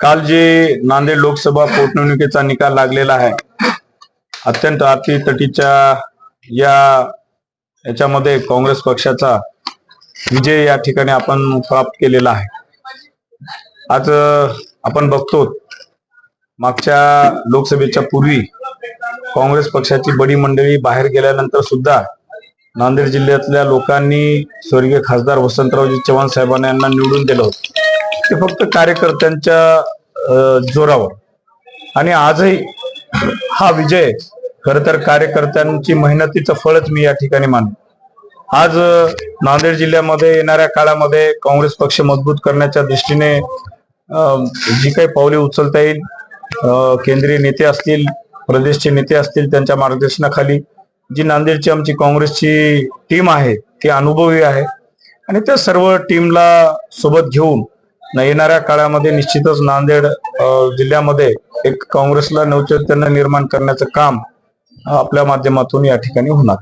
काल जे नांदेड लोकसभा पोटनिवडणुकीचा निकाल लागलेला आहे अत्यंत अटीतटीच्या या याच्यामध्ये काँग्रेस पक्षाचा विजय या ठिकाणी आपण प्राप्त केलेला आहे. आज आपण बघतो मागच्या लोकसभेच्या पूर्वी काँग्रेस पक्षाची बडी मंडळी बाहेर गेल्यानंतर सुद्धा नांदेड जिल्ह्यातल्या लोकांनी स्वर्गीय खासदार वसंतरावजी चव्हाण साहेबांना यांना निवडून दिलं होतं. ते फक्त कार्यकर्त्यांच्या जोरावर. आणि आजही हा विजय खर तर कार्यकर्त्यांची मेहनतीचं फळच मी या ठिकाणी मानतो. आज नांदेड जिल्ह्यामध्ये येणाऱ्या काळामध्ये काँग्रेस पक्ष मजबूत करण्याच्या दृष्टीने जी काही पावले उचलता येईल केंद्रीय नेते असतील प्रदेशचे नेते असतील त्यांच्या मार्गदर्शनाखाली जी नांदेडची आमची काँग्रेसची टीम आहे ती अनुभवी आहे. आणि त्या सर्व टीमला सोबत घेऊन येणाऱ्या काळामध्ये निश्चितच नांदेड जिल्ह्यामध्ये एक काँग्रेसला नवचैतन्य निर्माण करण्याचं काम आपल्या माध्यमातून या ठिकाणी होणार.